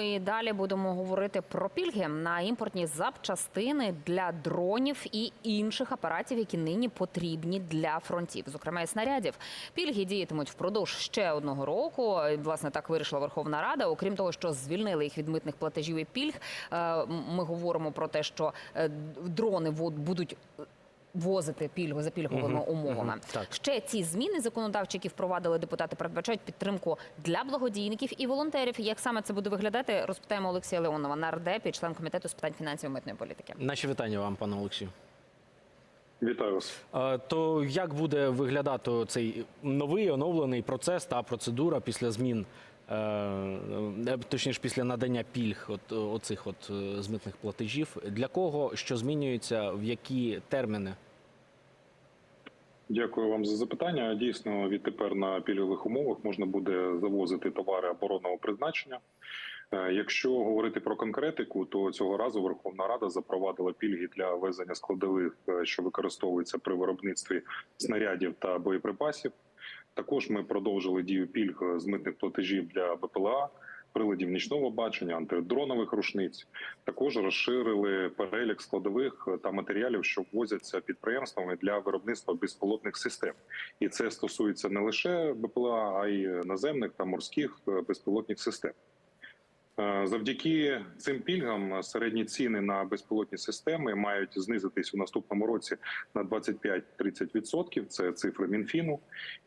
І далі будемо говорити про пільги на імпортні запчастини для дронів і інших апаратів, які нині потрібні для фронтів, зокрема і снарядів. Пільги діятимуть впродовж ще одного року. Власне, так вирішила Верховна Рада. Окрім того, що звільнили їх від митних платежів і пільг. е, Ми говоримо про те, що е, дрони будуть. Возити пільгу за пільговими Мгм, умовами. так. Ще ці зміни законодавчі, які впровадили депутати, передбачають підтримку для благодійників і волонтерів. Як саме це буде виглядати, розпитаємо Олексія Леонова, нардеп і член комітету з питань фінансів і митної політики. Наші вітання вам, пане Олексію. Вітаю вас. Е, То як буде виглядати цей новий оновлений процес та процедура після змін, е, е, точніше після надання пільг от оцих от змитних платежів? Для кого що змінюється, в які терміни? Дякую вам за запитання. Дійсно, відтепер на пільгових умовах можна буде завозити товари оборонного призначення. Е, Якщо говорити про конкретику, то цього разу Верховна Рада запровадила пільги для везення складових, е, що використовуються при виробництві снарядів та боєприпасів. Також ми продовжили дію пільг з митних платежів для БПЛА, приладів нічного бачення, антидронових рушниць. Також розширили перелік складових та матеріалів, що ввозяться підприємствами для виробництва безпілотних систем. І це стосується не лише БПЛА, а й наземних та морських е, безпілотних систем. Е, Завдяки цим пільгам середні ціни на безпілотні системи мають знизитись у наступному році на 25-30%. Це цифри Мінфіну,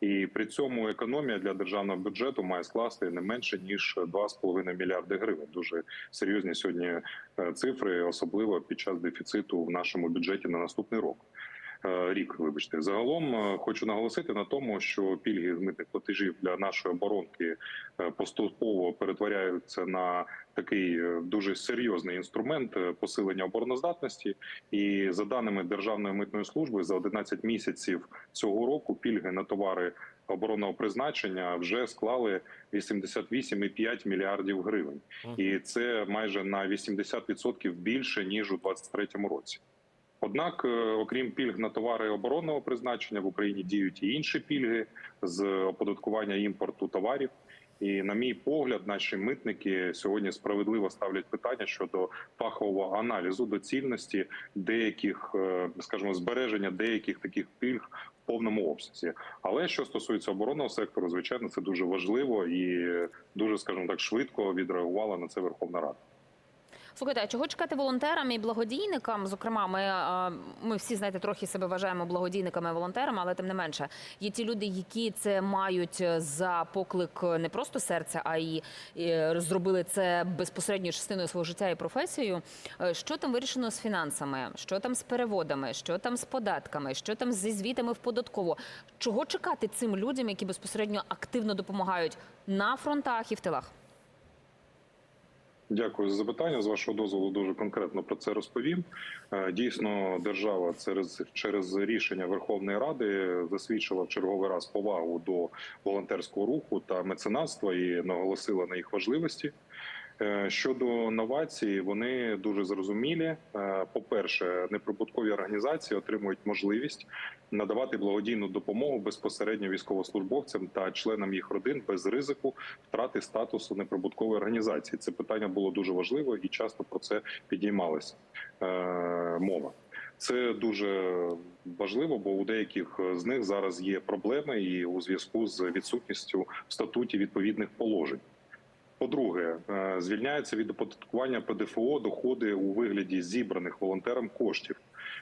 і при цьому економія для державного бюджету має скласти не менше ніж 2,5 мільярди гривень. Дуже серйозні сьогодні е, цифри, особливо під час дефіциту в нашому бюджеті на наступний рік. Е, Рік, вибачте, загалом е, хочу наголосити на тому, що пільги з митних платежів для нашої оборонки е, поступово перетворяються на такий дуже серйозний інструмент посилення обороноздатності. І за даними Державної митної служби, за 11 місяців цього року пільги на товари оборонного призначення вже склали 88,5 мільярдів гривень, і це майже на 80% більше ніж у 2023 році. Однак, е, окрім пільг на товари оборонного призначення, в Україні діють і інші пільги з оподаткування імпорту товарів. І, на мій погляд, наші митники сьогодні справедливо ставлять питання щодо фахового аналізу доцільності деяких, е, скажімо, збереження деяких таких пільг в повному обсязі. Але що стосується оборонного сектору, звичайно, це дуже важливо і дуже, скажімо так, швидко відреагувала на це Верховна Рада. Слухайте, а чого чекати волонтерам і благодійникам? Зокрема, ми, е, ми всі знаєте, трохи себе вважаємо благодійниками і волонтерами, але тим не менше є ті люди, які це мають за поклик не просто серця, а й е, зробили це безпосередньо частиною свого життя і професією. Е, Що там вирішено з фінансами? Що там з переводами? Що там з податками? Що там зі звітами в податкову? Чого чекати цим людям, які безпосередньо активно допомагають на фронтах і в тилах? Дякую за запитання. З вашого дозволу дуже конкретно про це розповім. Е, Дійсно, держава через через рішення Верховної Ради засвідчила в черговий раз повагу до волонтерського руху та меценатства і наголосила на їх важливості. Е, Щодо новацій, вони дуже зрозумілі. Е, По-перше, неприбуткові організації отримують можливість надавати благодійну допомогу безпосередньо військовослужбовцям та членам їх родин без ризику втрати статусу неприбуткової організації. Це питання було дуже важливо і часто про це підіймалася е, мова. Це дуже важливо, бо у деяких з них зараз є проблеми і у зв'язку з відсутністю в статуті відповідних положень. По-друге, е, звільняються від оподаткування ПДФО доходи у вигляді зібраних волонтерам коштів,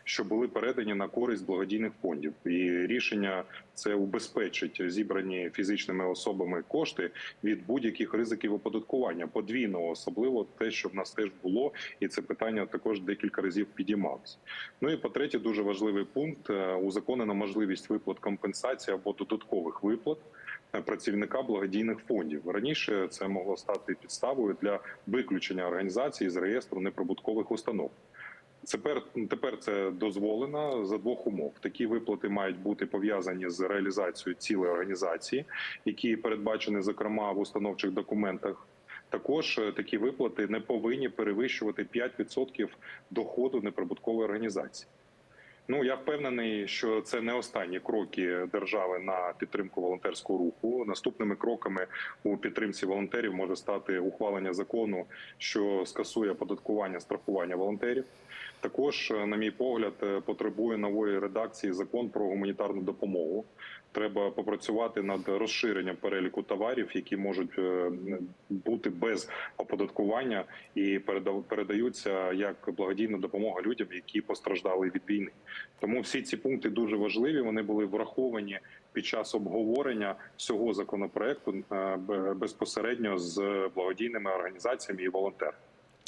що були передані на користь благодійних фондів. І рішення це убезпечить зібрані фізичними особами кошти від будь-яких ризиків оподаткування подвійного, особливо те, що в нас теж було, і це питання також декілька разів підіймалося. Ну і по третє, дуже важливий пункт: е, узаконена можливість виплат компенсації або додаткових виплат працівника благодійних фондів. Раніше це могло стати підставою для виключення організації з реєстру неприбуткових установ. Тепер тепер це дозволено за двох умов. Такі виплати мають бути пов'язані з реалізацією цілої організації, які передбачені зокрема в установчих документах. Також е, такі виплати не повинні перевищувати 5% доходу неприбуткової організації. Ну я впевнений, що це не останні кроки держави на підтримку волонтерського руху. Наступними кроками у підтримці волонтерів може стати ухвалення закону, що скасує оподаткування страхування волонтерів. Також, е, на мій погляд, е, потребує нової редакції закон про гуманітарну допомогу. Треба попрацювати над розширенням переліку товарів, які можуть е, бути без оподаткування і переда- передаються як благодійна допомога людям, які постраждали від війни. Тому всі ці пункти дуже важливі. Вони були враховані під час обговорення цього законопроекту е, безпосередньо з благодійними організаціями і волонтерами.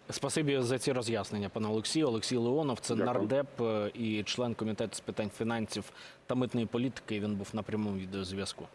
Спасибі за ці роз'яснення, пане Олексію. Олексій Леонов, це Дякую. нардеп е, і член комітету з питань фінансів та митної політики. Він був на прямому відеозв'язку.